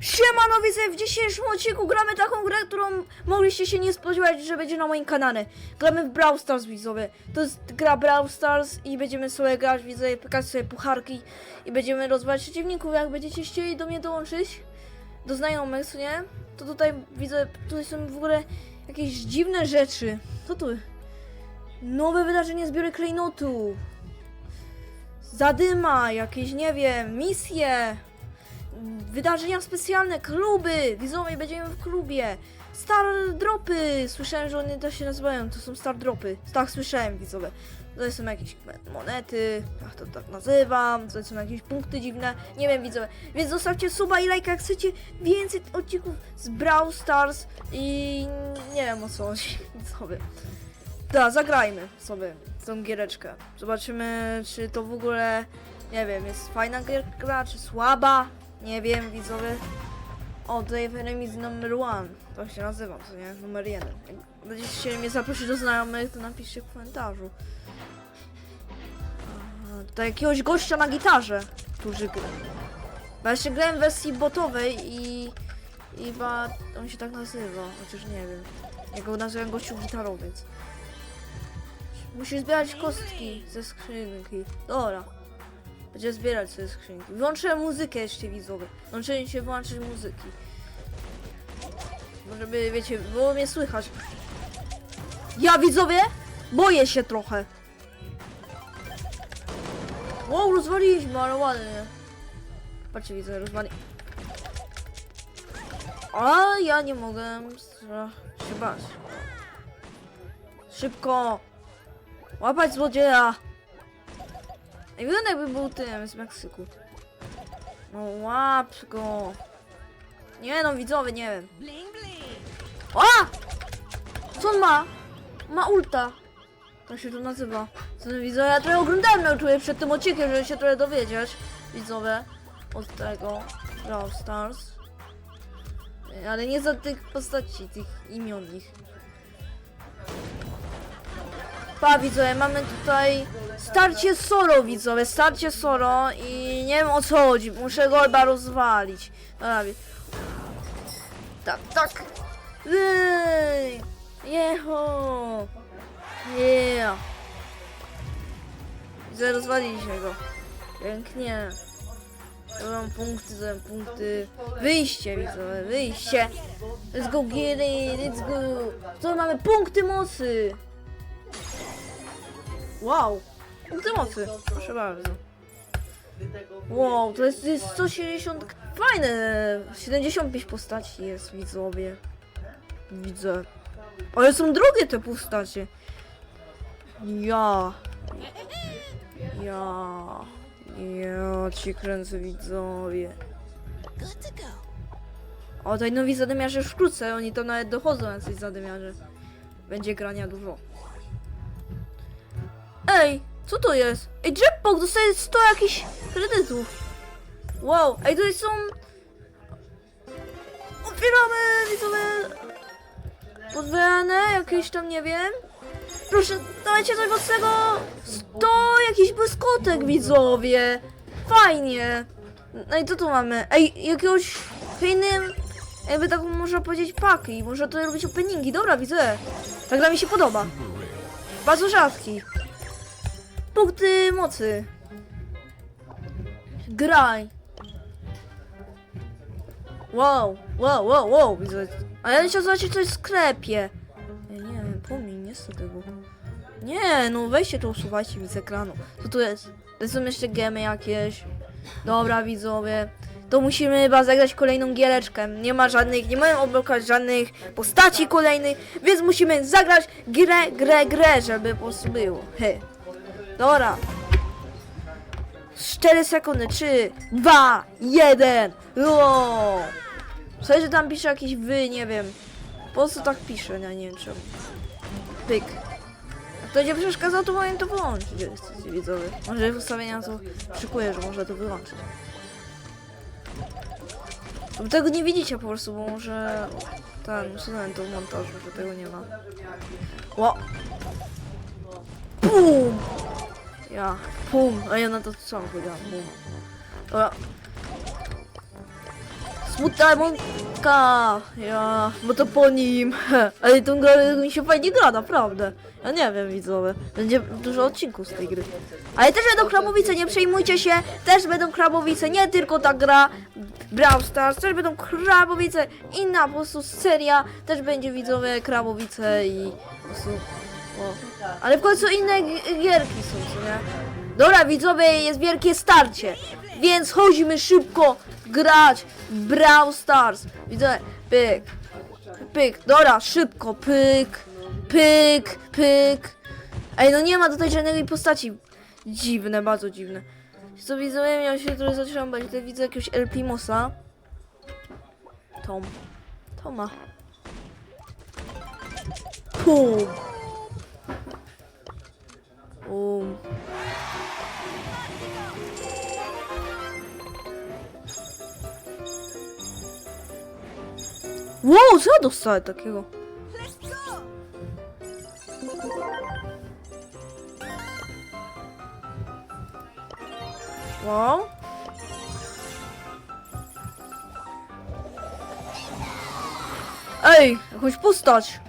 Siemano widzę, w dzisiejszym odcinku gramy taką grę, którą mogliście się nie spodziewać, że będzie na moim kanale. Gramy w Brawl Stars widzowie. To jest gra Brawl Stars i będziemy sobie grać, widzę, pokazać sobie pucharki i będziemy rozwalać przeciwników. Jak będziecie chcieli do mnie dołączyć, do znajomych, nie? To tutaj widzę, tutaj są w ogóle jakieś dziwne rzeczy. Co tu? Nowe wydarzenie zbiory klejnotu. Zadyma, jakieś, nie wiem, misje wydarzenia specjalne, kluby, widzowie, będziemy w klubie. Star dropy, słyszałem, że one to się nazywają, to są star dropy. Tak, słyszałem, widzowie. To są jakieś monety, jak to tak nazywam, to są jakieś punkty dziwne, nie wiem, widzowie. Więc zostawcie suba i lajka, jak chcecie więcej odcinków z Brawl Stars i nie wiem o co chodzi, widzowie. Da, zagrajmy sobie tą giereczkę. Zobaczymy, czy to w ogóle, nie wiem, jest fajna gra, czy słaba. Nie wiem, widzowie. O, tutaj Enemies number one. To się nazywa, co nie? Numer jeden. Jak będziecie mnie zaprosić do znajomych, to napiszcie w komentarzu. Aha, jakiegoś gościa na gitarze, którzy gra. Bo ja jeszcze grałem w wersji botowej i... I chyba on się tak nazywa, chociaż nie wiem. Jego nazywam gościu gitarowiec. Musisz zbierać kostki ze skrzynki. Dobra. Będzie zbierać sobie skrzynki. Wyłączyłem muzykę jeszcze widzowie. Włączyłem się wyłączyć muzyki. Bo Żeby, wiecie, było mnie słychać. Ja widzowie? Boję się trochę. Wow, rozwaliliśmy, ale ładnie. Patrzcie widzowie, rozwali. A ja nie mogę się bać. Szybko! Łapać złodzieja! Ej, wygląda jakby był tym z Meksyku. No łap go. Nie no, widzowie, nie wiem. A! Co on ma? Ma ulta. To się to nazywa. Co widzowie, ja trochę oglądałem na YouTube przed tym odcinkiem, żeby się trochę dowiedzieć. Widzowie. Od tego. Brawl Stars. Ale nie za tych postaci, tych imionich. Pa widzowie, mamy tutaj starcie solo widzowie, starcie solo i nie wiem o co chodzi, muszę go chyba rozwalić. Dobra, tak, tak. Ej, Jeho. Yeah. Widzę, rozwaliliśmy go. Pięknie. Mam punkty, mam punkty. Wyjście widzowie, wyjście. Let's go it, let's go. Co mamy? Punkty mocy. Wow! Punkty mocy, proszę bardzo. Wow, to jest, jest 170. Fajne! 75 postaci jest, widzowie. Widzę. Ale są drogie te postacie. Ja. Ja. Ja ci kręcę, widzowie. O, tutaj nowi zadymiarze już wkrótce, oni to nawet dochodzą jacyś zadymiarze. Będzie grania dużo. Ej, co to jest? Ej, Jetpack dostaje 100 jakichś kredytów. Wow, ej, tutaj są... Otwieramy, widzowie... Podwojane, jakieś tam, nie wiem. Proszę, dajcie coś mocnego. 100 jakiś błyskotek, widzowie. Fajnie. No i co tu mamy? Ej, jakiegoś fajnym... Jakby tak można powiedzieć paki. Można tutaj robić openingi. Dobra, widzę. Ta gra mi się podoba. Bardzo rzadki. Punkty mocy. Graj. Wow, wow, wow, wow. A ja chciał zobaczyć coś w sklepie. Nie nie chcę tego. Nie, no weźcie to usuwajcie mi z ekranu. Co tu jest? To są jeszcze gemy jakieś. Dobra, widzowie. To musimy chyba zagrać kolejną giereczkę. Nie ma żadnych, nie mają oblokować żadnych postaci kolejnych, więc musimy zagrać grę, grę, grę, żeby po prostu było. He. Dobra. 4 sekundy. 3, 2, 1. Wow. Słuchaj, że tam pisze jakieś wy, nie wiem. Po co tak pisze, ja nie wiem czemu. Pyk. To nie przeszkadza, to powinien to wyłączyć, widzowie. Może w ustawienia to szykuję, że można to wyłączyć. Bo tego nie widzicie po prostu, bo może... Ten, usunąłem to w montażu, że tego nie ma. Ło! Pum! Ja, pum, a ja na to sam powiedziałam, pum. Dobra. Smutna Monka! Ja, bo to po nim. Ale tą grę mi się fajnie gra, naprawdę. Ja nie wiem, widzowie. Będzie dużo odcinków z tej gry. Ale też będą krabowice, nie przejmujcie się. Też będą krabowice, nie tylko ta gra Brawl Stars, też będą krabowice. Inna po prostu seria. Też będzie widzowie krabowice i po prostu... Ale w końcu inne gi- gierki są, co nie? Dobra, widzowie, jest wielkie starcie. Więc chodźmy szybko grać Brawl Stars. Widzę, pyk, pyk, dobra, szybko, pyk, pyk, pyk. Ej, no nie ma tutaj żadnej postaci. Dziwne, bardzo dziwne. Co widzowie, miał się trochę zatrzymać. Tutaj widzę jakiegoś El Primosa. Tom. Toma. Pum. Pum. Wow, co ja dostałem takiego? Wow. Ej, jakąś postać.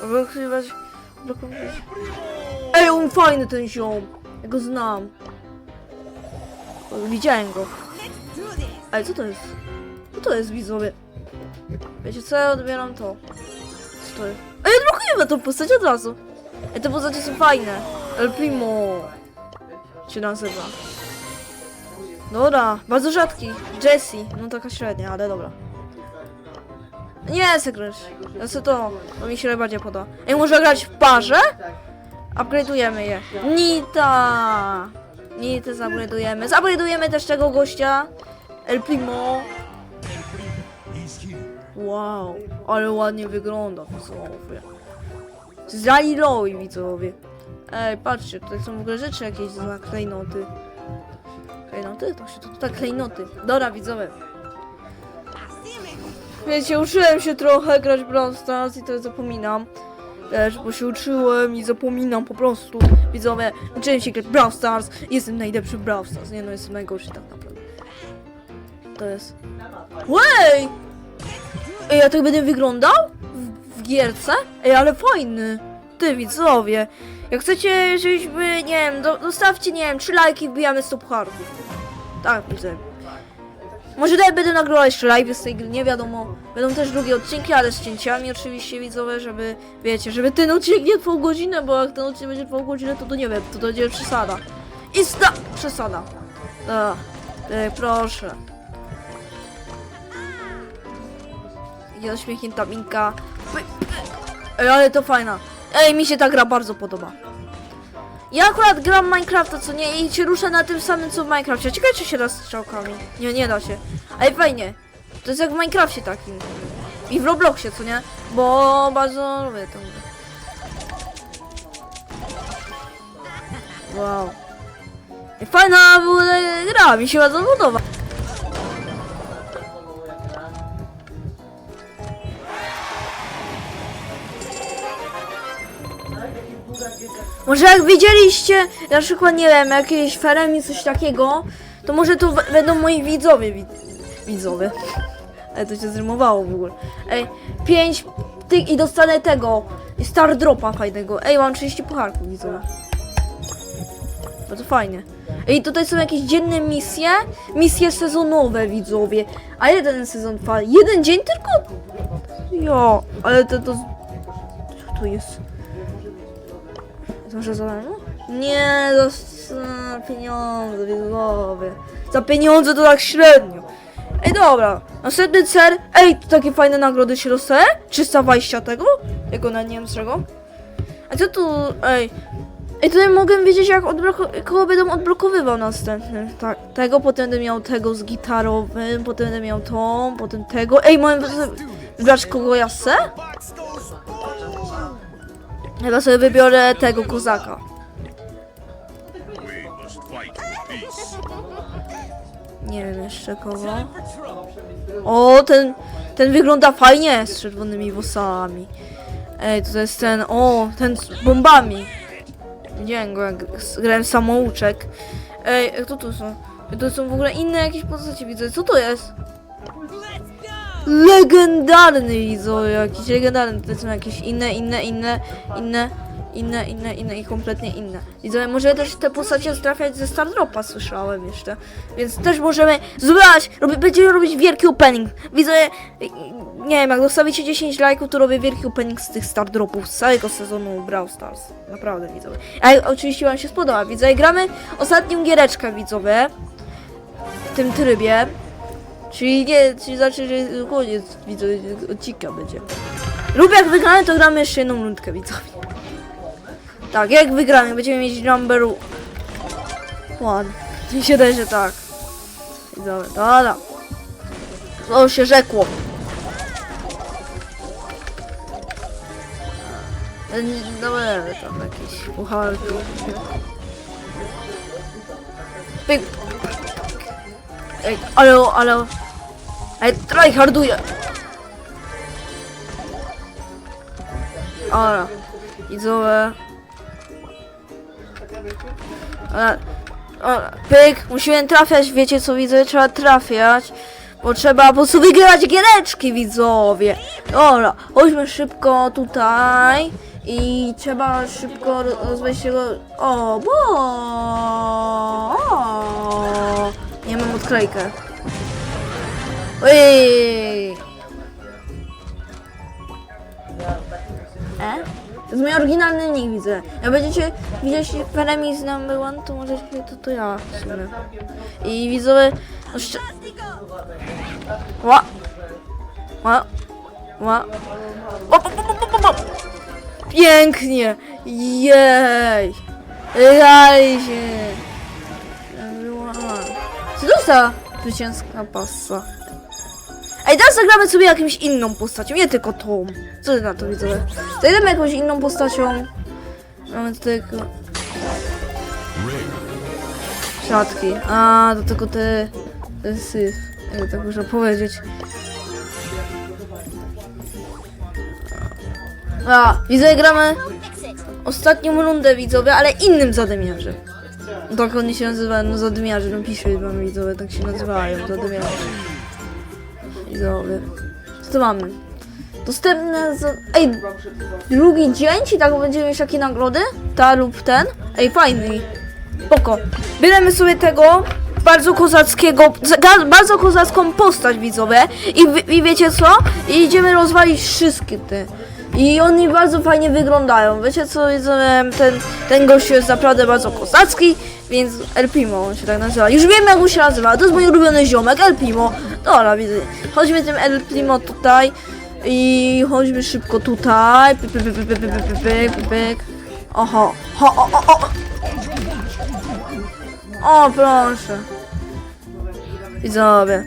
Blokować. Blokować. Ej, on fajny ten ziom. Ja go znam. Widziałem go. Ej, co to jest? Co to jest, widzowie? Wiecie co, ja odbieram to. Co to jest? Ej, odblokujemy tą postać od razu. Ej, te postacie są fajne. El Primo. Się nazywa. Dobra, bardzo rzadki. Jessie. No taka średnia, ale dobra. Nie, sekret. Ja chcę to, bo mi się najbardziej podoba. Ej, może grać w parze? Upgrade'ujemy je. Nita! Nitę zupgrade'ujemy. Zupgrade'ujemy też tego gościa. El Primo. Wow, ale ładnie wygląda widzowie. Zalilowi widzowie. Ej, patrzcie, tutaj są w ogóle rzeczy jakieś za klejnoty. Klejnoty? To się to tak klejnoty. Dobra, widzowie. Wiecie, uczyłem się trochę grać Brawl Stars i to zapominam. Też, bo się uczyłem i zapominam po prostu. Widzowie, uczyłem się grać Brawl Stars i jestem najlepszy w Brawl Stars. Nie no, jestem najgorszy tak naprawdę. To jest... Wej! Ej, ja tak będę wyglądał? W, w gierce? Ej, ale fajny. Ty, widzowie. Jak chcecie, żebyśmy, nie wiem, do, dostawcie, nie wiem, 3 lajki, wbijamy 100 pucharków. Tak, widzę. Może nawet będę nagrywał jeszcze live z tej gry, nie wiadomo. Będą też drugie odcinki, ale z cięciami oczywiście widzowe, żeby, wiecie, żeby ten odcinek nie trwał godzinę, bo jak ten odcinek będzie trwał godzinę, to to nie wiem, to to będzie przesada. I sta... przesada. Ej, proszę. I uśmiechnięta minka. Ej, ale to fajna. Ej, mi się ta gra bardzo podoba. Ja akurat gram Minecrafta, co nie, i się ruszę na tym samym co w Minecrafcie. Ciekawe, czy się da z strzałkami. Nie, nie da się. Ale fajnie. To jest jak w Minecrafcie takim. I w Robloxie, co nie? Bo bardzo lubię grę. Wow. Fajna w ogóle gra, mi się bardzo podoba. Może jak widzieliście, na przykład, nie wiem, jakieś feremi, coś takiego, to może to będą moi widzowie. Wid widzowie. Ale to się zrymowało w ogóle. Ej, 5 tych i dostanę tego. Star dropa fajnego. Ej, mam 30 pucharków widzowie. Bardzo fajnie. Ej, tutaj są jakieś dzienne misje. Misje sezonowe, widzowie. A jeden sezon trwa. Jeden dzień tylko? Jo, ale to to... Co to jest? Może za? Nie, za pieniądze, widzowie. Za pieniądze to tak średnio. Ej, dobra. Następny cel. Ej, tu takie fajne nagrody się dostaje? 320 tego? Jego na nie wiem z czego. A co tu, ej. Ej, tutaj mogę wiedzieć jak kogo będę odblokowywał następnym. Tak, tego, potem będę miał tego z gitarowym, potem będę miał tą, potem tego. Ej, mam wybrać kogo ja chcę? Chyba sobie wybiorę tego kozaka. Nie wiem jeszcze kogo. O, ten, ten wygląda fajnie z czerwonymi włosami. Ej, to jest ten, o, ten z bombami. Widziałem go jak grałem samouczek. Ej, kto tu są? To są w ogóle inne jakieś postacie, widzę. Co to jest? Legendarny widzę, jakiś legendarny. To są jakieś inne, inne, inne, inne, inne, inne, inne i kompletnie inne. Widzę, może też te postacie trafiać ze Stardropa, słyszałem jeszcze. Więc też możemy zbrać, robi, będziemy robić wielki opening. Widzę, nie wiem, jak dostawicie 10 lajków, to robię wielki opening z tych Stardropów, z całego sezonu Brawl Stars. Naprawdę, widzowie. A oczywiście wam się spodoba, widzę, gramy ostatnią giereczkę, widzowie. W tym trybie. Czyli nie, czyli znaczy, że koniec widzę, odcinka będzie. Lub jak wygramy, to gramy jeszcze jedną rundkę, widzowie. Tak, jak wygramy, będziemy mieć number one. Mi się daje, że tak. Widzowie, dobra. To się rzekło. Dobra, tam jakieś pucharki. Pyk. Ej, ale, ale... Ej, tryharduje! Ala, widzowie. Ale, ale, pyk, musimy trafiać, wiecie co widzę, trzeba trafiać. Bo trzeba po prostu wygrać giereczki, widzowie. Dobra, chodźmy szybko tutaj. I trzeba szybko ro- rozwieźć tego... O, bo... O, nie mam odklejkę. Ojej! E? To jest mój oryginalny nick, widzę. Jak będziecie widzieć Feremis number one, to możecie, to, to ja w sumie. I widzowie, no szcz... Ła! Ła! Ła! Pięknie! Jej! Daj się! Ła. Co zwycięska pasa? Ej, teraz zagramy sobie jakimś inną postacią, nie tylko tą. Co ty na to widzę? Zagramy jakąś inną postacią. Mamy tutaj... Siatki. A, do tego te... Te syf. Jak tak można powiedzieć. A, widzę, gramy ostatnią rundę widzowie, ale innym zadymiarzem. Tak oni się nazywają, no zadymiarze, no piszę wam widzowie, tak się nazywają, zadymiarze. Co tu mamy? Dostępne. Ej, drugi dzień, czy tak będziemy mieć takie nagrody? Ta lub ten? Ej, fajny. Spoko. Bierzemy sobie tego bardzo kozackiego, bardzo kozacką postać widzowie i, i wiecie co? I idziemy rozwalić wszystkie te. I oni bardzo fajnie wyglądają. Wiecie co, ten, ten gość jest naprawdę bardzo kozacki, więc Elpimo on się tak nazywa. Już wiem jak on się nazywa, to jest mój ulubiony ziomek, Elpimo. Dobra, widzę. Chodźmy tym Elpimo tutaj i chodźmy szybko tutaj. Pyk, pyk, pyk, pyk, pyk, pyk, pyk. Oho, ho, o, o, o. O, proszę. Widzowie.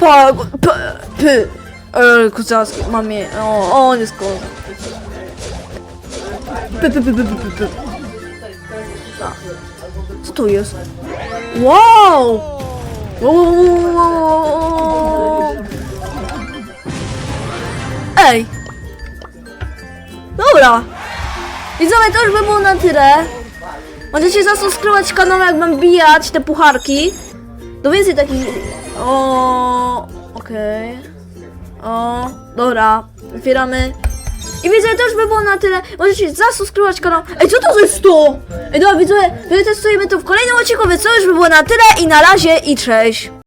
Pa, pa, py. E, kucacki, mamie. O, o, on jest kozak. P, p, p, p, p, p, p. A. Co to jest? Wow! Wow. Ej! Dobra! Widzowie, to już by było na tyle. Możecie zasubskrybować kanał, jak mam bijać te pucharki. Do więcej takich... O, Okej. O, dobra. Otwieramy. I widzę, już by było na tyle. Możecie zasubskrybować kanał. Ej, co to jest to? Ej, dobra, widzowie, my testujemy to w kolejnym odcinku, więc to już by było na tyle i na razie i cześć.